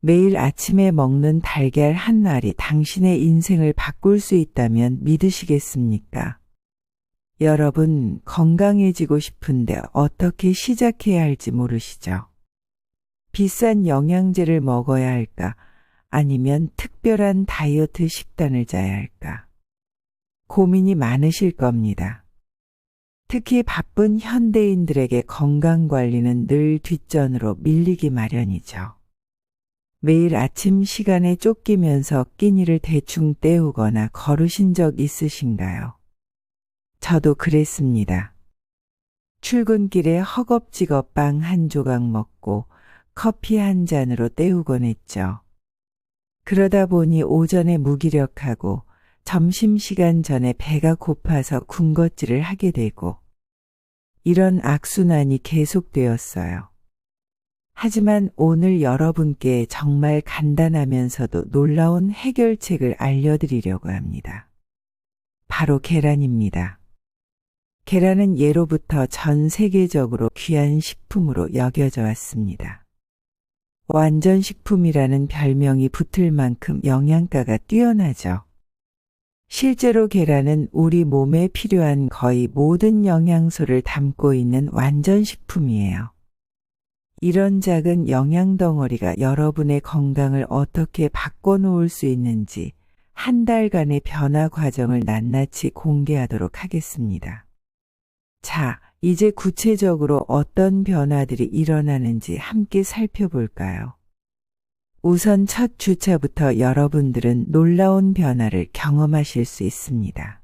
매일 아침에 먹는 달걀 한 알이 당신의 인생을 바꿀 수 있다면 믿으시겠습니까? 여러분, 건강해지고 싶은데 어떻게 시작해야 할지 모르시죠? 비싼 영양제를 먹어야 할까? 아니면 특별한 다이어트 식단을 짜야 할까? 고민이 많으실 겁니다. 특히 바쁜 현대인들에게 건강 관리는 늘 뒷전으로 밀리기 마련이죠. 매일 아침 시간에 쫓기면서 끼니를 대충 때우거나 걸으신 적 있으신가요? 저도 그랬습니다. 출근길에 허겁지겁 빵 한 조각 먹고 커피 한 잔으로 때우곤 했죠. 그러다 보니 오전에 무기력하고 점심시간 전에 배가 고파서 군것질을 하게 되고 이런 악순환이 계속되었어요. 하지만 오늘 여러분께 정말 간단하면서도 놀라운 해결책을 알려드리려고 합니다. 바로 계란입니다. 계란은 예로부터 전 세계적으로 귀한 식품으로 여겨져 왔습니다. 완전식품이라는 별명이 붙을 만큼 영양가가 뛰어나죠. 실제로 계란은 우리 몸에 필요한 거의 모든 영양소를 담고 있는 완전식품이에요. 이런 작은 영양 덩어리가 여러분의 건강을 어떻게 바꿔놓을 수 있는지 한 달간의 변화 과정을 낱낱이 공개하도록 하겠습니다. 자, 이제 구체적으로 어떤 변화들이 일어나는지 함께 살펴볼까요? 우선 첫 주차부터 여러분들은 놀라운 변화를 경험하실 수 있습니다.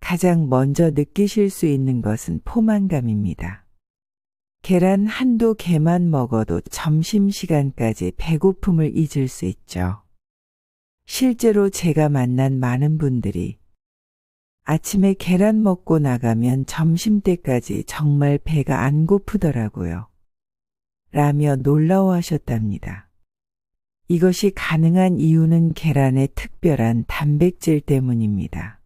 가장 먼저 느끼실 수 있는 것은 포만감입니다. 계란 한두 개만 먹어도 점심시간까지 배고픔을 잊을 수 있죠. 실제로 제가 만난 많은 분들이 아침에 계란 먹고 나가면 점심 때까지 정말 배가 안 고프더라고요. 라며 놀라워하셨답니다. 이것이 가능한 이유는 계란의 특별한 단백질 때문입니다.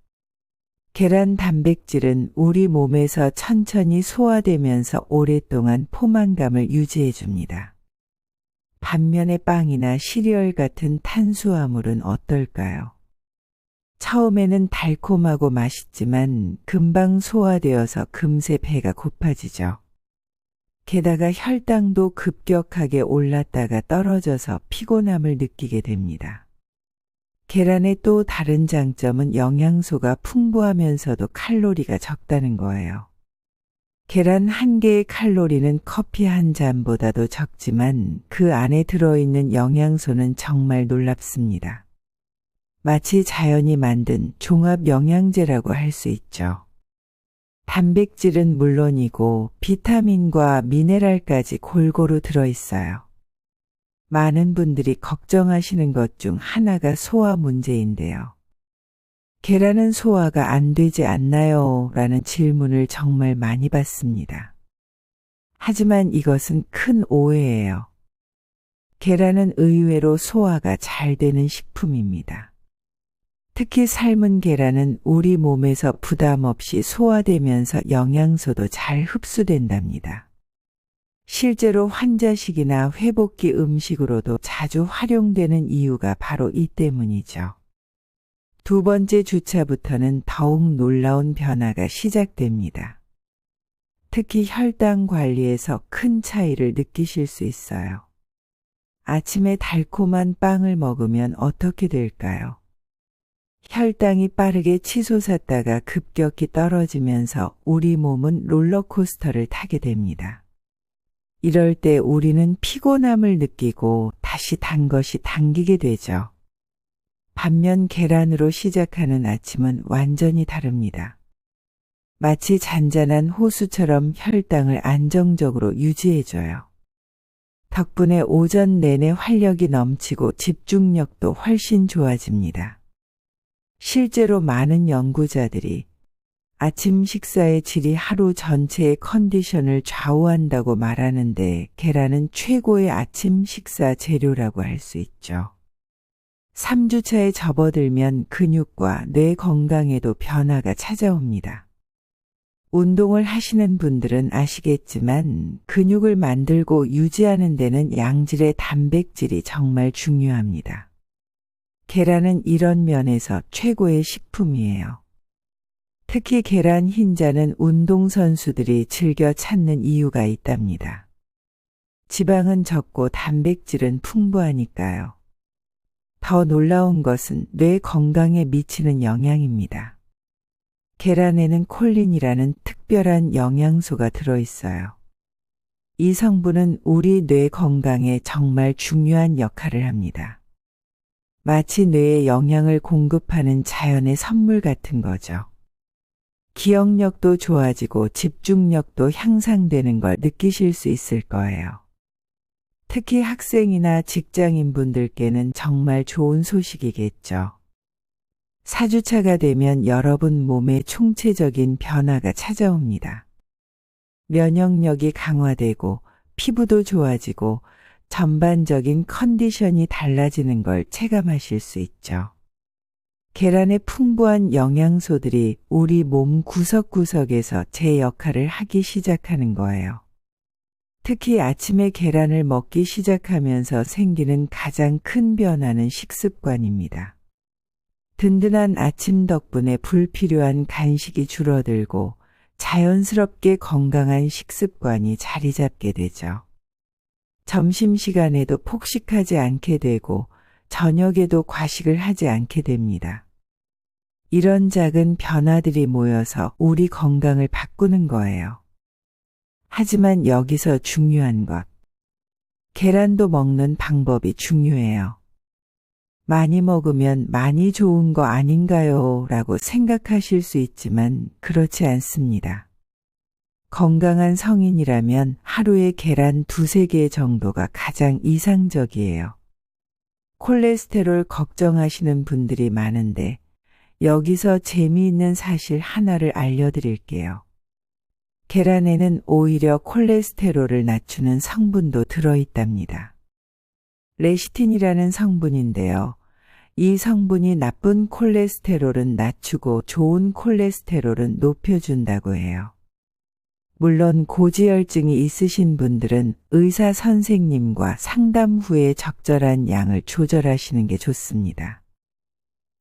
계란 단백질은 우리 몸에서 천천히 소화되면서 오랫동안 포만감을 유지해 줍니다. 반면에 빵이나 시리얼 같은 탄수화물은 어떨까요? 처음에는 달콤하고 맛있지만 금방 소화되어서 금세 배가 고파지죠. 게다가 혈당도 급격하게 올랐다가 떨어져서 피곤함을 느끼게 됩니다. 계란의 또 다른 장점은 영양소가 풍부하면서도 칼로리가 적다는 거예요. 계란 한 개의 칼로리는 커피 한 잔보다도 적지만 그 안에 들어있는 영양소는 정말 놀랍습니다. 마치 자연이 만든 종합 영양제라고 할 수 있죠. 단백질은 물론이고 비타민과 미네랄까지 골고루 들어있어요. 많은 분들이 걱정하시는 것 중 하나가 소화 문제인데요. 계란은 소화가 안 되지 않나요? 라는 질문을 정말 많이 받습니다. 하지만 이것은 큰 오해예요. 계란은 의외로 소화가 잘 되는 식품입니다. 특히 삶은 계란은 우리 몸에서 부담 없이 소화되면서 영양소도 잘 흡수된답니다. 실제로 환자식이나 회복기 음식으로도 자주 활용되는 이유가 바로 이 때문이죠. 두 번째 주차부터는 더욱 놀라운 변화가 시작됩니다. 특히 혈당 관리에서 큰 차이를 느끼실 수 있어요. 아침에 달콤한 빵을 먹으면 어떻게 될까요? 혈당이 빠르게 치솟았다가 급격히 떨어지면서 우리 몸은 롤러코스터를 타게 됩니다. 이럴 때 우리는 피곤함을 느끼고 다시 단 것이 당기게 되죠. 반면 계란으로 시작하는 아침은 완전히 다릅니다. 마치 잔잔한 호수처럼 혈당을 안정적으로 유지해줘요. 덕분에 오전 내내 활력이 넘치고 집중력도 훨씬 좋아집니다. 실제로 많은 연구자들이 아침 식사의 질이 하루 전체의 컨디션을 좌우한다고 말하는데 계란은 최고의 아침 식사 재료라고 할 수 있죠. 3주차에 접어들면 근육과 뇌 건강에도 변화가 찾아옵니다. 운동을 하시는 분들은 아시겠지만 근육을 만들고 유지하는 데는 양질의 단백질이 정말 중요합니다. 계란은 이런 면에서 최고의 식품이에요. 특히 계란 흰자는 운동선수들이 즐겨 찾는 이유가 있답니다. 지방은 적고 단백질은 풍부하니까요. 더 놀라운 것은 뇌 건강에 미치는 영향입니다. 계란에는 콜린이라는 특별한 영양소가 들어있어요. 이 성분은 우리 뇌 건강에 정말 중요한 역할을 합니다. 마치 뇌에 영양을 공급하는 자연의 선물 같은 거죠. 기억력도 좋아지고 집중력도 향상되는 걸 느끼실 수 있을 거예요. 특히 학생이나 직장인 분들께는 정말 좋은 소식이겠죠. 4주차가 되면 여러분 몸에 총체적인 변화가 찾아옵니다. 면역력이 강화되고 피부도 좋아지고 전반적인 컨디션이 달라지는 걸 체감하실 수 있죠. 계란의 풍부한 영양소들이 우리 몸 구석구석에서 제 역할을 하기 시작하는 거예요. 특히 아침에 계란을 먹기 시작하면서 생기는 가장 큰 변화는 식습관입니다. 든든한 아침 덕분에 불필요한 간식이 줄어들고 자연스럽게 건강한 식습관이 자리 잡게 되죠. 점심시간에도 폭식하지 않게 되고 저녁에도 과식을 하지 않게 됩니다. 이런 작은 변화들이 모여서 우리 건강을 바꾸는 거예요. 하지만 여기서 중요한 것. 계란도 먹는 방법이 중요해요. 많이 먹으면 많이 좋은 거 아닌가요? 라고 생각하실 수 있지만 그렇지 않습니다. 건강한 성인이라면 하루에 계란 두세 개 정도가 가장 이상적이에요. 콜레스테롤 걱정하시는 분들이 많은데 여기서 재미있는 사실 하나를 알려드릴게요. 계란에는 오히려 콜레스테롤을 낮추는 성분도 들어있답니다. 레시틴이라는 성분인데요. 이 성분이 나쁜 콜레스테롤은 낮추고 좋은 콜레스테롤은 높여준다고 해요. 물론 고지혈증이 있으신 분들은 의사 선생님과 상담 후에 적절한 양을 조절하시는 게 좋습니다.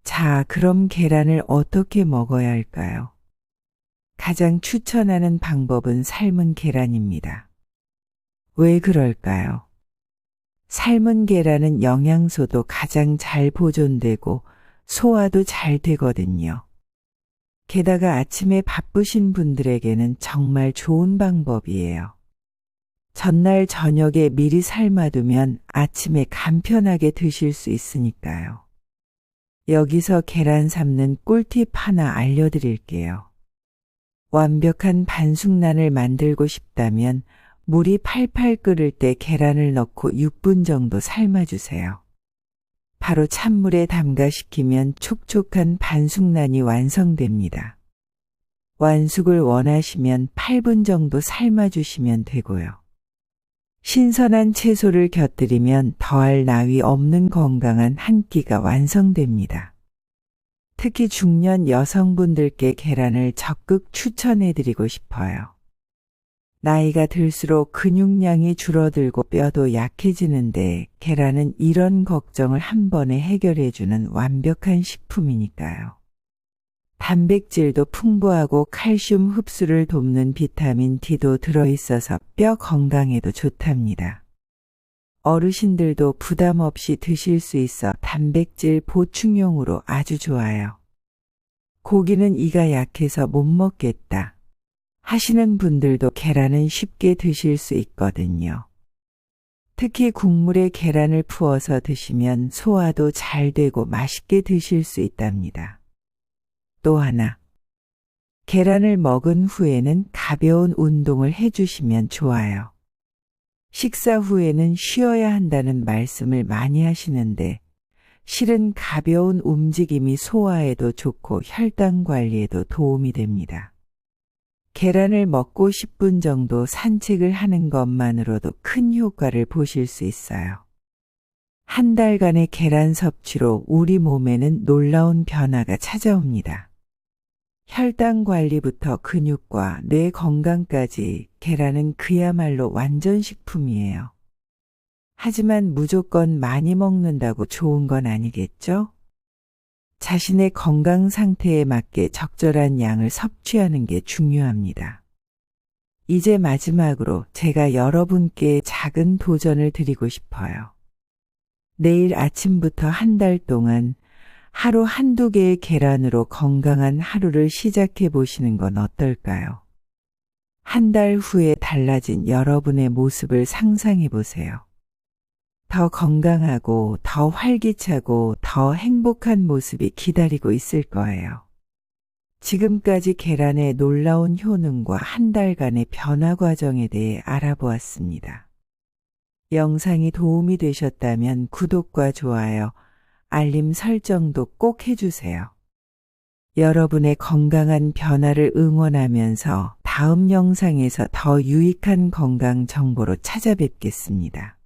자, 그럼 계란을 어떻게 먹어야 할까요? 가장 추천하는 방법은 삶은 계란입니다. 왜 그럴까요? 삶은 계란은 영양소도 가장 잘 보존되고 소화도 잘 되거든요. 게다가 아침에 바쁘신 분들에게는 정말 좋은 방법이에요. 전날 저녁에 미리 삶아두면 아침에 간편하게 드실 수 있으니까요. 여기서 계란 삶는 꿀팁 하나 알려드릴게요. 완벽한 반숙란을 만들고 싶다면 물이 팔팔 끓을 때 계란을 넣고 6분 정도 삶아주세요. 바로 찬물에 담가식히면 촉촉한 반숙란이 완성됩니다. 완숙을 원하시면 8분 정도 삶아주시면 되고요. 신선한 채소를 곁들이면 더할 나위 없는 건강한 한 끼가 완성됩니다. 특히 중년 여성분들께 계란을 적극 추천해드리고 싶어요. 나이가 들수록 근육량이 줄어들고 뼈도 약해지는데 계란은 이런 걱정을 한 번에 해결해주는 완벽한 식품이니까요. 단백질도 풍부하고 칼슘 흡수를 돕는 비타민 D도 들어있어서 뼈 건강에도 좋답니다. 어르신들도 부담 없이 드실 수 있어 단백질 보충용으로 아주 좋아요. 고기는 이가 약해서 못 먹겠다. 하시는 분들도 계란은 쉽게 드실 수 있거든요. 특히 국물에 계란을 부어서 드시면 소화도 잘 되고 맛있게 드실 수 있답니다. 또 하나. 계란을 먹은 후에는 가벼운 운동을 해주시면 좋아요. 식사 후에는 쉬어야 한다는 말씀을 많이 하시는데, 실은 가벼운 움직임이 소화에도 좋고 혈당 관리에도 도움이 됩니다. 계란을 먹고 10분 정도 산책을 하는 것만으로도 큰 효과를 보실 수 있어요. 한 달간의 계란 섭취로 우리 몸에는 놀라운 변화가 찾아옵니다. 혈당 관리부터 근육과 뇌 건강까지 계란은 그야말로 완전 식품이에요. 하지만 무조건 많이 먹는다고 좋은 건 아니겠죠? 자신의 건강 상태에 맞게 적절한 양을 섭취하는 게 중요합니다. 이제 마지막으로 제가 여러분께 작은 도전을 드리고 싶어요. 내일 아침부터 한 달 동안 하루 한두 개의 계란으로 건강한 하루를 시작해 보시는 건 어떨까요? 한 달 후에 달라진 여러분의 모습을 상상해 보세요. 더 건강하고 더 활기차고 더 행복한 모습이 기다리고 있을 거예요. 지금까지 계란의 놀라운 효능과 한 달간의 변화 과정에 대해 알아보았습니다. 영상이 도움이 되셨다면 구독과 좋아요, 알림 설정도 꼭 해주세요. 여러분의 건강한 변화를 응원하면서 다음 영상에서 더 유익한 건강 정보로 찾아뵙겠습니다.